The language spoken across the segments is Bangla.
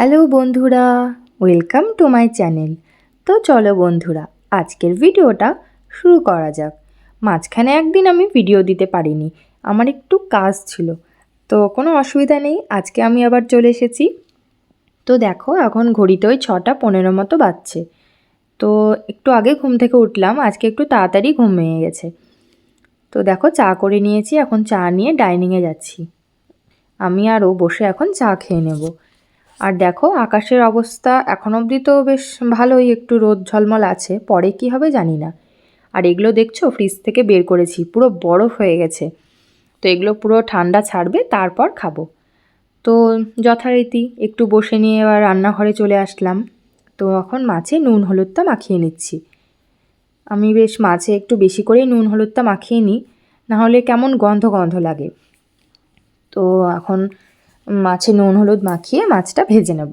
হ্যালো বন্ধুরা, ওয়েলকাম টু মাই চ্যানেল। তো চলো বন্ধুরা, আজকের ভিডিওটা শুরু করা যাক। মাঝখানে একদিন আমি ভিডিও দিতে পারিনি, আমার একটু কাজ ছিল। তো কোনো অসুবিধা নেই, আজকে আমি আবার চলে এসেছি। তো দেখো, এখন ঘড়িতে ওই ছটা পনেরো মতো বাজছে। তো একটু আগে ঘুম থেকে উঠলাম, আজকে একটু তাড়াতাড়ি ঘুম ভেঙে গেছে। তো দেখো, চা করে নিয়েছি, এখন চা নিয়ে ডাইনিংয়ে যাচ্ছি। আমি আরও বসে এখন চা খেয়ে নেব। আর দেখো, আকাশের অবস্থা এখন অবধি তো বেশ ভালোই, একটু রোদ ঝলমল আছে, পরে কি হবে জানি না। আর এগুলো দেখছ ফ্রিজ থেকে বের করেছি, পুরো বরফ হয়ে গেছে। তো এগুলো পুরো ঠান্ডা ছাড়বে, তারপর খাব। তো যথারীতি, একটু বসে নিয়ে এবার রান্নাঘরে চলে আসলাম। তো এখন মাছে নুন হলুদটা মাখিয়ে নিচ্ছি। আমি বেশ মাছে একটু বেশি করেই নুন হলুদটা মাখিয়ে নিই, নাহলে কেমন গন্ধ গন্ধ লাগে। তো এখন মাছে নুন, হলুদ মাখিয়ে মাছটা ভেজে নেব।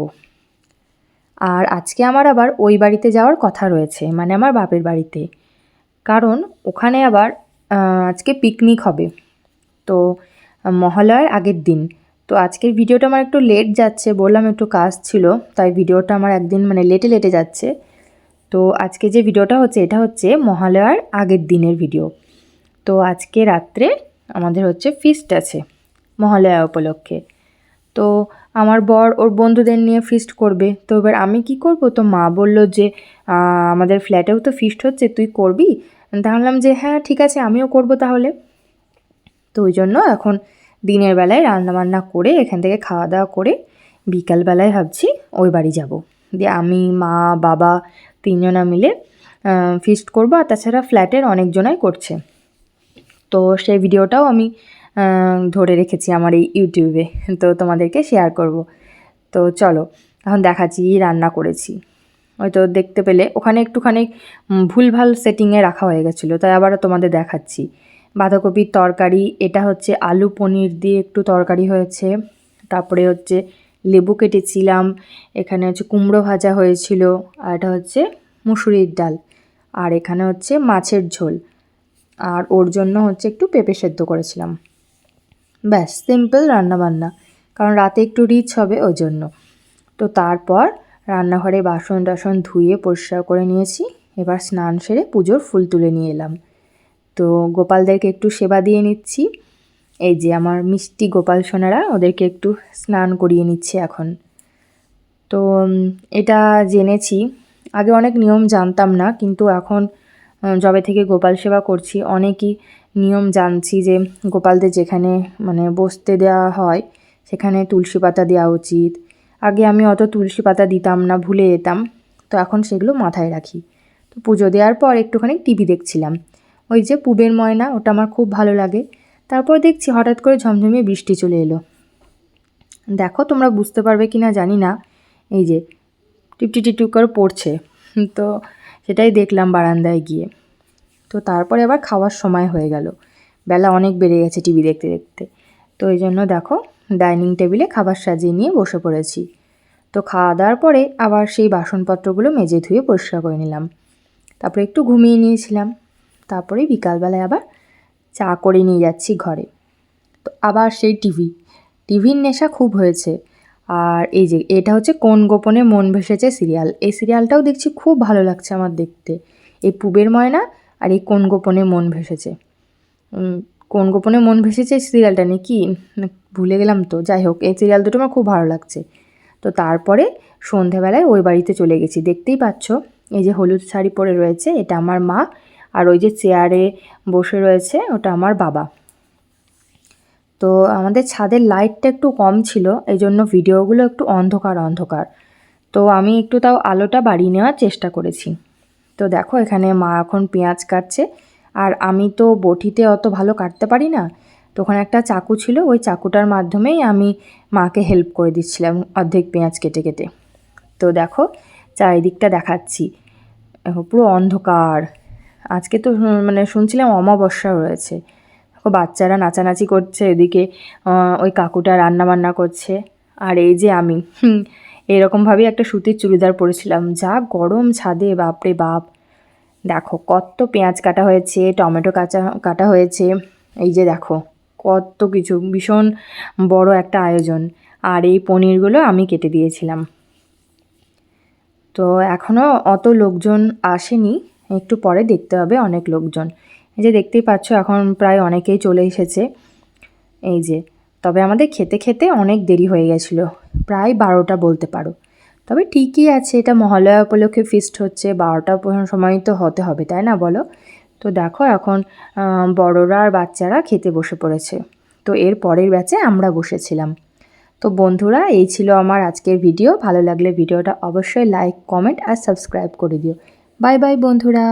আর আজকে আমার আবার ওই বাড়িতে যাওয়ার কথা রয়েছে মানে আমার বাপের বাড়িতে। কারণ ওখানে আবার আজকে পিকনিক হবে। তো, মহালয়ার আগের দিন। তো আজকের ভিডিওটা আমার একটু লেট যাচ্ছে, বললাম একটু কাজ ছিল, তাই ভিডিওটা আমার একদিন মানে লেটে লেটে যাচ্ছে। তো আজকে যে ভিডিওটা হচ্ছে, এটা হচ্ছে মহালয়ার আগের দিনের ভিডিও তো আজকে রাত্রে আমাদের হচ্ছে ফিস্ট আছে, মহালয়া উপলক্ষে। তো আমার বর ওর বন্ধুদের নিয়ে ফিস্ট করবে। তো এবার আমি কি করব? তো মা বলল যে আমাদের ফ্ল্যাটেও তো ফিস্ট হচ্ছে, তুই করবি? তাহলাম যে হ্যাঁ ঠিক আছে, আমিও করব তাহলে। তো ওই জন্য এখন দিনের বেলায় রান্নাবান্না করে এখান থেকে খাওয়া দাওয়া করে বিকালবেলায় ভাবছি ওই বাড়ি যাব। দিয়ে আমি, মা, বাবা তিনজনা মিলে ফিস্ট করব। আর তাছাড়া ফ্ল্যাটের অনেকজনাই করছে। তো সেই ভিডিওটাও আমি ধরে রেখেছি আমার এই ইউটিউবে। তো তোমাদেরকে শেয়ার করব। তো চলো, এখন দেখাচ্ছি রান্না করেছি। হয়তো দেখতে পেলে, ওখানে একটুখানি ভুলভাল সেটিংয়ে রাখা হয়ে গেছিল, তাই আবারও তোমাদের দেখাচ্ছি। বাঁধাকপির তরকারি, এটা হচ্ছে আলু পনির দিয়ে একটু তরকারি হয়েছে। তারপরে হচ্ছে লেবু কেটেছিলাম, এখানে হচ্ছে কুমড়ো ভাজা হয়েছিল, আর এটা হচ্ছে মুসুরির ডাল, আর এখানে হচ্ছে মাছের ঝোল। আর ওর জন্য হচ্ছে একটু পেঁপে সেদ্ধ করেছিলাম। ব্যাস সিম্পল রান্নাবান্না। কারণ রাতে একটু রিচ হবে ওই জন্য। তো তারপর রান্নাঘরে বাসন টাসন ধুয়ে পরিষ্কার করে নিয়েছি। এবার স্নান সেরে পুজোর ফুল তুলে নিয়ে এলাম। তো গোপালদেরকে একটু সেবা দিয়ে নিচ্ছি। এই যে আমার মিষ্টি গোপাল সোনারা, ওদেরকে একটু স্নান করিয়ে নিচ্ছে এখন। তো এটা জেনেছি। আগে অনেক নিয়ম জানতাম না, কিন্তু এখন যবে থেকে গোপাল সেবা করছি, অনেকই নিয়ম জানছি যে গোপালদের যেখানে মানে বসতে দেওয়া হয়, সেখানে তুলসী পাতা দেওয়া উচিত। আগে আমি অত তুলসী পাতা দিতাম না, ভুলে যেতাম। তো এখন সেগুলো মাথায় রাখি। তো পুজো দেওয়ার পর একটুখানি টিভি দেখছিলাম। ওই যে পুবের ময়না, ওটা আমার খুব ভালো লাগে। তারপর দেখছি হঠাৎ করে ঝমঝমিয়ে বৃষ্টি চলে এলো। দেখো তোমরা বুঝতে পারবে কি না জানি না। এই যে টিপটি টিপটি করে পড়ছে। তো সেটাই দেখলাম বারান্দায় গিয়ে। তো তারপরে আবার খাওয়ার সময় হয়ে গেল। বেলা অনেক বেড়ে গেছে টিভি দেখতে দেখতে। তো এই জন্য দেখো, ডাইনিং টেবিলে খাবার সাজিয়ে নিয়ে বসে পড়েছি। তো খাওয়া দাওয়ার পরে আবার সেই বাসনপত্রগুলো মেজে ধুয়ে পরিষ্কার করে নিলাম। তারপরে একটু ঘুমিয়ে নিয়েছিলাম। তারপরে বিকালবেলায় আবার চা করে নিয়ে যাচ্ছি ঘরে। তো আবার সেই টিভি। টিভির নেশা খুব হয়েছে। আর এই যে, এটা হচ্ছে কোন গোপনে মন ভেসেছে সিরিয়াল। এই সিরিয়ালটাও দেখছি খুব ভালো লাগছে আমার দেখতে। এই পুবের ময়না আর এই কোন গোপনে মন ভেসেছে? কোন গোপনে মন ভেসেছে সিরিয়ালটা নিয়ে কি? ভুলে গেলাম তো। যাই হোক, এই সিরিয়াল দুটো আমার খুব ভালো লাগছে। তো তারপরে সন্ধেবেলায় ওই বাড়িতে চলে গেছি। দেখতেই পাচ্ছ, এই যে হলুদ শাড়ি পরে রয়েছে, এটা আমার মা। আর ওই যে চেয়ারে বসে রয়েছে, ওটা আমার বাবা। তো আমাদের ছাদের লাইটটা একটু কম ছিল এই জন্য ভিডিওগুলো একটু অন্ধকার অন্ধকার। তো আমি একটু তাও আলোটা বাড়িয়ে নেওয়ার চেষ্টা করেছি। তো দেখো, এখানে মা এখন পেঁয়াজ কাটছে। আর আমি তো বটিতে অত ভালো কাটতে পারি না। তো ওখানে একটা চাকু ছিল, ওই চাকুটার মাধ্যমেই আমি মাকে হেল্প করে দিচ্ছিলাম অর্ধেক পেঁয়াজ কেটে কেটে। তো দেখো, চারিদিকটা দেখাচ্ছি। দেখো, পুরো অন্ধকার। আজকে তো মানে শুনছিলাম অমাবস্যা রয়েছে। দেখো, বাচ্চারা নাচানাচি করছে এদিকে ওই কাকুটা রান্না বান্না করছে। আর এই যে আমি এরকমভাবেই একটা সুতির চুড়িদার পরেছিলাম। যা গরম ছাদে, বাপরে বাপ। দেখো, কত পেঁয়াজ কাটা হয়েছে, টমেটো কাঁচা, কাটা হয়েছে। এই যে দেখো, কত কিছু, ভীষণ বড় একটা আয়োজন। আর এই পনিরগুলো আমি কেটে দিয়েছিলাম। তো এখনও অত লোকজন আসেনি, একটু পরে দেখতে হবে অনেক লোকজন। এই যে দেখতেই পাচ্ছ, এখন প্রায় অনেকেই চলে এসেছে। এই যে তবে আমাদের খেতে খেতে অনেক দেরি হয়ে গেছিল। প্রায় বারোটা বলতে পারো। তবে ঠিকই আছে, এটা মহালয়া উপলক্ষে ফিস্ট হচ্ছে, বারোটা সময় তো হতে হবে, তাই না বলো? তো দেখো এখন বড়রা আর বাচ্চারা খেতে বসে পড়েছে। তো এর পরের ব্যাচে আমরা বসেছিলাম। তো বন্ধুরা, এই ছিল আমার আজকের ভিডিও ভালো লাগলে ভিডিওটা অবশ্যই লাইক কমেন্ট আর সাবস্ক্রাইব করে দিও। বাই বাই বন্ধুরা।